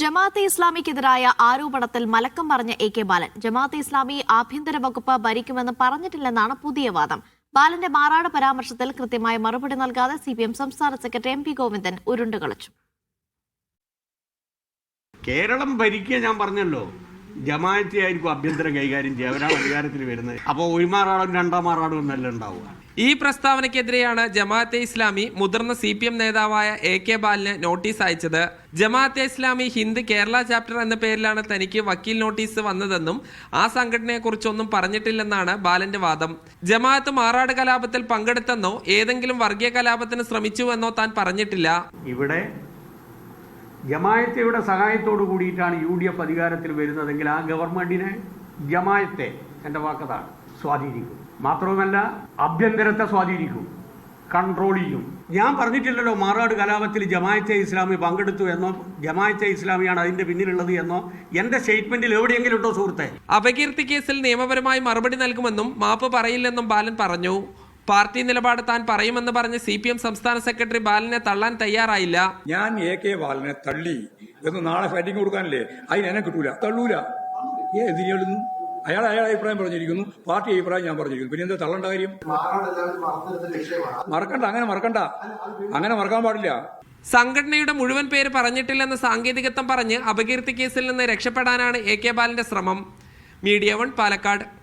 ജമാഅത്തെ ഇസ്ലാമിക്കെതിരായ ആരോപണത്തിൽ മലക്കം പറഞ്ഞ എ കെ ബാലൻ. ജമാഅത്തെ ഇസ്ലാമി ആഭ്യന്തര വകുപ്പ് ഭരിക്കുമെന്ന് പറഞ്ഞിട്ടില്ലെന്നാണ് പുതിയ വാദം. ബാലന്റെ മാറാട് പരാമർശത്തിൽ കൃത്യമായ മറുപടി നൽകാതെ സി പി എം സംസ്ഥാന സെക്രട്ടറി എം പി ഗോവിന്ദൻ ഉരുണ്ടുകളിച്ചു. കേരളം ഭരിക്കുക ഞാൻ പറഞ്ഞല്ലോ. ജമാഅത്തെ ആയിരിക്കും അഭ്യന്തരം കൈകാര്യം ചെയ്യുക. അവരാണ് അധികാരത്തിൽ വരുന്നത്. അപ്പോൾ ഒരു മാറാടും രണ്ടാം മാറാടും എന്നല്ല ഉണ്ടാവുക. ഈ പ്രസ്താവനയ്ക്കെതിരെയാണ് ജമാഅത്തെ ഇസ്ലാമി മുതിർന്ന സി പി എം നേതാവായ എ കെ ബാലിന് നോട്ടീസ് അയച്ചത്. ജമാഅത്തെ ഇസ്ലാമി ഹിന്ദ് കേരള ചാപ്റ്റർ എന്ന പേരിലാണ് തനിക്ക് വക്കീൽ നോട്ടീസ് വന്നതെന്നും ആ സംഘടനയെക്കുറിച്ചൊന്നും പറഞ്ഞിട്ടില്ലെന്നാണ് ബാലന്റെ വാദം. ജമാഅത്ത് മാറാട് കലാപത്തിൽ പങ്കെടുത്തെന്നോ ഏതെങ്കിലും വർഗീയ കലാപത്തിന് ശ്രമിച്ചുവെന്നോ താൻ പറഞ്ഞിട്ടില്ല. ഇവിടെ ജമായത്തയുടെ സഹായത്തോടു കൂടിയിട്ടാണ് യു ഡി എഫ് അധികാരത്തിൽ വരുന്നതെങ്കിൽ ആ ഗവൺമെന്റിനെ ജമായത്തെ എന്റെ വാക്കതാണ് സ്വാധീനിക്കും. മാത്രവുമല്ല ആഭ്യന്തരത്തെ സ്വാധീനിക്കും കൺട്രോൾ ചെയ്യും. ഞാൻ പറഞ്ഞിട്ടില്ലല്ലോ മാറാട് കലാപത്തിൽ ജമായത്തെ ഇസ്ലാമി പങ്കെടുത്തു എന്നോ ജമായത്തെ ഇസ്ലാമിയാണ് അതിന്റെ പിന്നിലുള്ളത് എന്നോ എന്റെ സ്റ്റേറ്റ്മെന്റിൽ എവിടെയെങ്കിലും ഉണ്ടോ സുഹൃത്തെ? അപകീർത്തി കേസിൽ നിയമപരമായി മറുപടി നൽകുമെന്നും മാപ്പ് പറയില്ലെന്നും ബാലൻ പറഞ്ഞു. പാർട്ടി നിലപാട് താൻ പറയുമെന്ന് പറഞ്ഞ് സി പി എം സംസ്ഥാന സെക്രട്ടറി ബാലനെ തള്ളാൻ തയ്യാറായില്ല. ഞാൻ എ കെ ബാലനെ തള്ളി. എന്ന് നാളെ ഫൈറ്റിംഗ് കൊടുക്കാനല്ലേ? അതിന് എന്നെ കിട്ടൂല. തള്ളൂല. ഏ എന്തിനു അയാൾ അയാളെ അഭിപ്രായം പറഞ്ഞിരിക്കുന്നു. പാർട്ടി അഭിപ്രായം ഞാൻ പറഞ്ഞിരിക്കുന്നു. പിന്നെ എന്താ തള്ളണ്ട കാര്യം? മറക്കണ്ട. അങ്ങനെ മറക്കണ്ട. അങ്ങനെ മറക്കാൻ പാടില്ല. സംഘടനയുടെ മുഴുവൻ പേര് പറഞ്ഞിട്ടില്ലെന്ന് സാങ്കേതികത്വം പറഞ്ഞ് അപകീർത്തി കേസിൽ നിന്ന് രക്ഷപ്പെടാനാണ് എ കെ ബാലന്റെ ശ്രമം. Media one Palakkad.